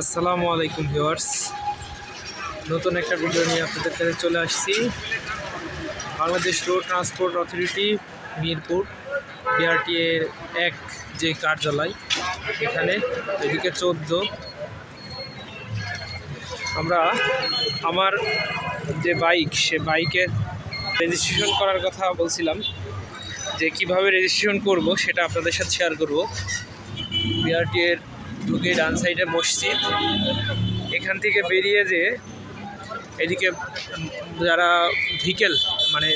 আসসালামু আলাইকুম ভিউয়ার্স। নতুন একটা ভিডিও নিয়ে আপনাদের কাছে চলে আসছি। Bangladesh road transport authority, Mirpur BRT এর এক যে কার্যালয়, এখানে এদিকে চোদ্দ। আমরা আমার যে বাইক, সে বাইকের রেজিস্ট্রেশন করার কথা বলছিলাম, যে কীভাবে রেজিস্ট্রেশন করব সেটা আপনাদের সাথে শেয়ার করব। বিআরটি এর ঢুকে ডান সাইডে মসজিদ। এখান থেকে বেরিয়ে যে এদিকে যারা ভিকেল মানে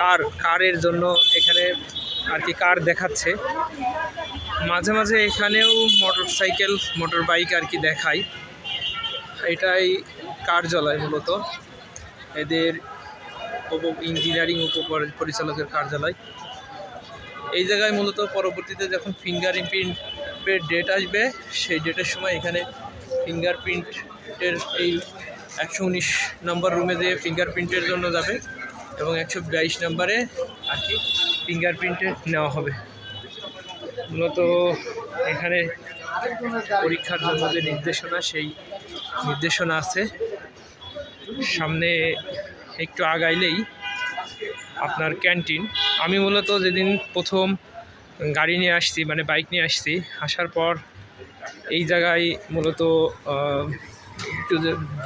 কার, কারের জন্য এখানে আর কি কার দেখাচ্ছে। মাঝে মাঝে এখানেও মোটর সাইকেল মোটর বাইক আর কি দেখায়। এটাই কার্যালয় মূলত? এদের উপ ইঞ্জিনিয়ারিং উপ পরিচালকের কার্যালয়। এই জায়গায় মূলত পরবর্তীতে যখন ফিঙ্গার প্রিন্টের ডেট আসবে, সেই ডেটের সময় এখানে ফিঙ্গারপ্রিন্টের এই একশো উনিশ নম্বর রুমে দিয়ে ফিঙ্গারপ্রিন্টের জন্য যাবে এবং একশো বাইশ নম্বরে আর কি ফিঙ্গারপ্রিন্টে নেওয়া হবে। মূলত এখানে পরীক্ষার জন্য যে নির্দেশনা, সেই নির্দেশনা আছে। সামনে একটু আগাইলেই আপনার ক্যান্টিন আমি মূলত যেদিন প্রথম গাড়ি নিয়ে আসছি মানে বাইক নিয়ে আসছি। আসার পর এই জায়গায় মূলত একটু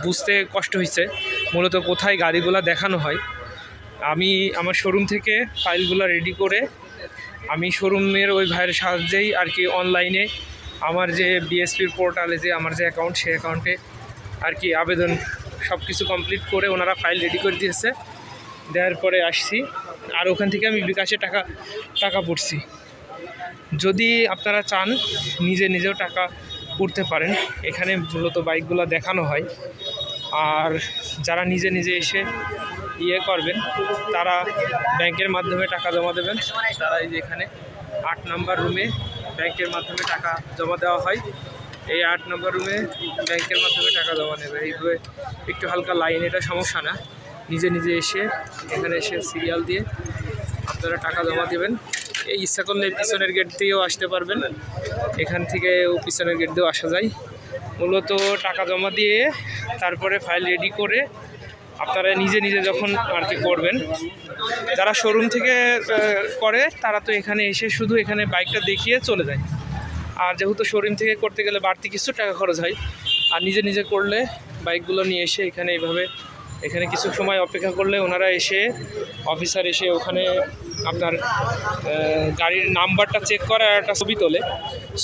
বুঝতে কষ্ট হয়েছে মূলত কোথায় গাড়িগুলো দেখানো হয়। আমি আমার শোরুম থেকে ফাইলগুলো রেডি করে আমি শোরুমের ওই ভাইয়ের সাহায্যেই আর কি অনলাইনে আমার যে বিএসপির পোর্টালে যে আমার যে অ্যাকাউন্ট, সেই অ্যাকাউন্টে আর কি আবেদন সব কিছু কমপ্লিট করে ওনারা ফাইল রেডি করে দিয়েছে। দেওয়ার পরে আসছি। আর ওখান থেকে আমি বিকাশে টাকা টাকা পড়ছি যদি আপনারা চান নিজে নিজেও টাকা পড়তে পারেন, এখানে মূলত বাইকগুলো দেখানো হয়। আর যারা নিজে নিজে এসে ইয়ে করবেন, তারা ব্যাংকের মাধ্যমে টাকা জমা দেবেন। তারা এই যে এখানে আট নাম্বার রুমে ব্যাংকের মাধ্যমে টাকা জমা দেওয়া হয়। এই আট নম্বর রুমে ব্যাংকের মাধ্যমে টাকা জমা নেবে। এইভাবে একটু হালকা লাইন, এটা সমস্যা না। নিজে নিজে এসে এখানে এসে সিরিয়াল দিয়ে আপনারা টাকা জমা দেবেন। এই ইচ্ছা করলে পিছনের গেট দিয়েও আসতে পারবেন। এখান থেকেও পিছনের গেট দিয়েও আসা যায়। মূলত টাকা জমা দিয়ে তারপরে ফাইল রেডি করে আপনারা নিজে নিজে যখন আর কি করবেন। যারা শোরুম থেকে করে, তারা তো এখানে এসে শুধু এখানে বাইকটা দেখিয়ে চলে যায়। আর যেহেতু শোরুম থেকে করতে গেলে বাড়তি কিছু টাকা খরচ হয়, আর নিজে নিজে করলে বাইকগুলো নিয়ে এসে এখানে এইভাবে এখানে কিছু সময় অপেক্ষা করলে ওনারা এসে অফিসার এসে ওখানে আপনার গাড়ির নাম্বারটা চেক করে আর একটা ছবি তোলে।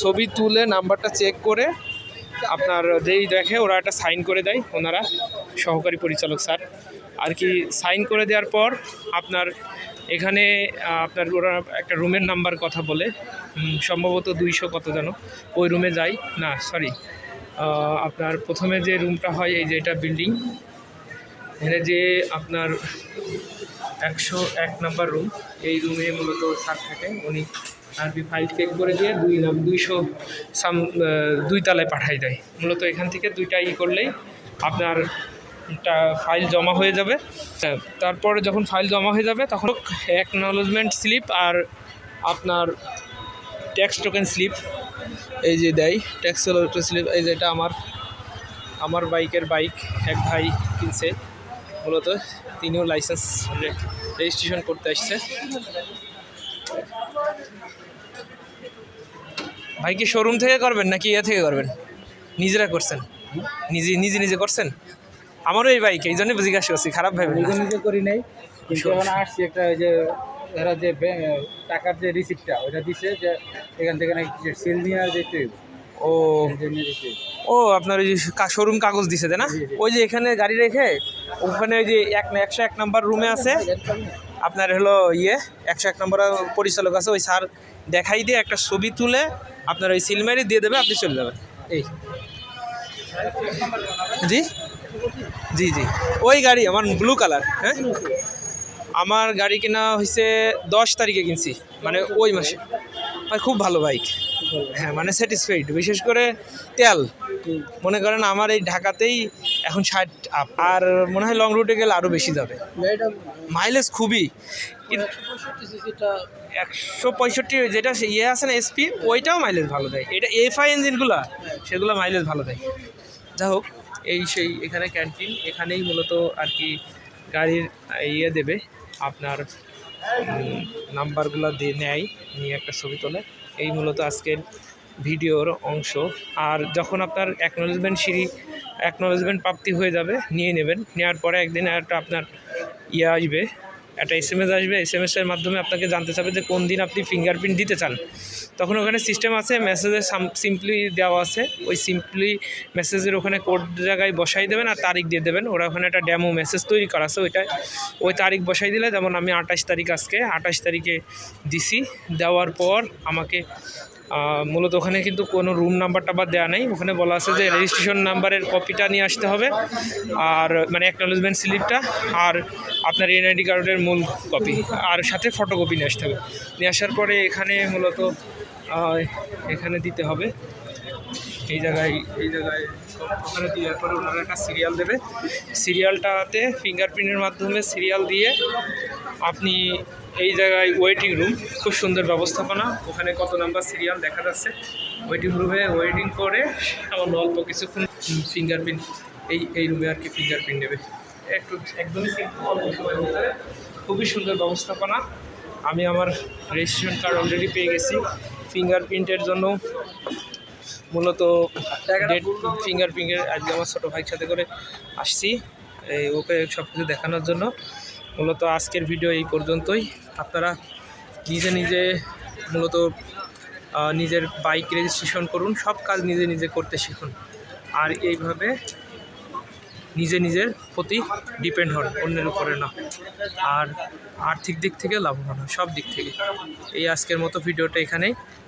ছবি তুলে নাম্বারটা চেক করে আপনার যেই দেখে ওরা একটা সাইন করে দেয়, ওনারা সহকারী পরিচালক স্যার। আর কি সাইন করে দেওয়ার পর আপনার এখানে আপনার ওরা একটা রুমের নাম্বার কথা বলে। সম্ভবত দুইশো কত যেন। ওই রুমে যাই। না সরি আপনার প্রথমে যে রুমটা হয়, এই যে এটা বিল্ডিং এখানে যে আপনার একশো এক নাম্বার রুম এই রুমে মূলত স্যার থাকে উনি আরবি ফাইল চেক করে দিয়ে দুই নাম, দুইশো সাম দুই তালায় পাঠাই দেয়। মূলত এখান থেকে দুইটা ই করলেই আপনার ফাইল জমা হয়ে যাবে। তারপরে যখন ফাইল জমা হয়ে যাবে, তখন অ্যাকনলেজমেন্ট স্লিপ আর আপনার ট্যাক্স টোকেন স্লিপ এই যে দেয় ট্যাক্স স্লিপ এই যেটা আমার আমার বাইকের বাইক এক ভাই কিনছে। মূলত তিনিও লাইসেন্স রেজিস্ট্রেশন করতে আসছে। ভাই কি শোরুম থেকে করবেন নাকি ইয়ে থেকে করবেন? নিজেরা করছেন? নিজে নিজে নিজে করছেন? আমারও এই বাইক এই জন্যই জিজ্ঞাসা করছি খারাপ ভাবে নিজে নিজে করি নাই কিন্তু যখন আসছি একটা ওই যে এরা যে টাকার যে রিসিপ্টটা ওইটা দিছে যে এখান থেকে নাকি সেল নিয়ে আর যেতে হইব ও। ও আপনার ওই যে শোরুম কাগজ দিছে তাই না। ওই যে এখানে গাড়ি রেখে ওখানে ওই যে এক একশো এক নম্বর রুমে আছে। আপনার হলো ইয়ে একশো এক নম্বর পরিচালক আছে ওই স্যার দেখাই দিয়ে একটা ছবি তুলে আপনার ওই সিলমারি দিয়ে দেবে আপনি চলে যাবেন। এই। জি? জি জি। ওই গাড়ি আমার ব্লু কালার হ্যাঁ? আমার গাড়ি কেনা হয়েছে দশ তারিখে কিনছি মানে ওই মাসে। খুব ভালো বাইক হ্যাঁ মানে স্যাটিসফাইড বিশেষ করে তেল। মনে করেন আমার এই ঢাকাতেই এখন ষাট আপ আর মনে হয় লং রুটে গেলে আরও বেশি যাবে। মাইলেজ খুবই। একশো পঁয়ষট্টি যেটা ইয়ে আছে না এসপি ওইটাও মাইলেজ ভালো দেয়। এটা এফআই ইঞ্জিনগুলো সেগুলো মাইলেজ ভালো দেয়। যা হোক, এই সেই এখানে ক্যান্টিন এখানেই মূলত আর কি গাড়ির ইয়ে দেবে। আপনার নাম্বারগুলো দিয়ে নেয়, নিয়ে একটা ছবি তোলে। এই মূলত আজকের ভিডিওর অংশ। আর যখন আপনার অ্যাকনোলেজমেন্ট সিঁড়ি অ্যাকনোলেজমেন্ট প্রাপ্তি হয়ে যাবে, নিয়ে নেবেন। নেওয়ার পরে একদিন একটা আপনার ইয়ে আসবে। একটা এস এম এস আসবে এস এম এসের মাধ্যমে আপনাকে জানতে চাবে যে কোন দিন আপনি ফিঙ্গারপ্রিন্ট দিতে চান। তখন ওখানে সিস্টেম আছে মেসেজে সিম্পলি দেওয়া আছে। ওই সিম্পলি মেসেজের ওখানে কোড জায়গায় বসাই দেবেন আর তারিখ দিয়ে দেবেন। ওরা ওখানে একটা ড্যামো মেসেজ তৈরি করা আছে ওইটা ওই তারিখ বসাই দিলে, যেমন আমি আঠাশ তারিখ আজকে, আঠাশ তারিখে দিছি। দেওয়ার পর আমাকে মূলত ওখানে কিন্তু কোনো রুম নাম্বার টাম্বার দেওয়া নেই। ওখানে বলা আছে যে রেজিস্ট্রেশন নাম্বারের কপিটা নিয়ে আসতে হবে। আর মানে অ্যাকনোলেজমেন্ট স্লিপটা আর আপনার এনআইডি কার্ডের মূল কপি আর সাথে ফটোকপি নিয়ে আসতে হবে। নিয়ে আসার পরে এখানে মূলত এখানে দিতে হবে। এই জায়গায় এই জায়গায় ওখানে দেওয়ার পরে ওনারা একটা সিরিয়াল দেবে। সিরিয়ালটাতে ফিঙ্গারপ্রিন্টের মাধ্যমে সিরিয়াল দিয়ে আপনি এই জায়গায় ওয়েটিং রুম খুব সুন্দর ব্যবস্থাপনা। ওখানে কত নাম্বার সিরিয়াল দেখা যাচ্ছে। ওয়েটিং রুমে ওয়েটিং করে সামান্য অল্প কিছুক্ষণ ফিঙ্গারপ্রিন্ট এই এই রুমে আর কি ফিঙ্গারপ্রিন্ট নেবে। একটু, একদমই অল্প খুবই সুন্দর ব্যবস্থাপনা। আমি আমার রেজিস্ট্রেশন কার্ড অলরেডি পেয়ে গেছি। ফিঙ্গারপ্রিন্টের জন্য মূলত ডেট ফিঙ্গারপ্রিন্টের আজকে আমার ছোটো ভাইয়ের সাথে করে আসছি এই ওকে সব কিছু দেখানোর জন্য। মূলত আজকের ভিডিও এই পর্যন্তই। আপনারা নিজে নিজে মূলত নিজের বাইক রেজিস্ট্রেশন করুন সব কাজ নিজে নিজে করতে শিখুন। আর এইভাবে নিজে নিজের প্রতি ডিপেন্ড হন অন্যের উপরে না। আর আর্থিক দিক থেকে লাভবান হন সব দিক থেকে। এই আজকের মতো ভিডিওটা এখানেই।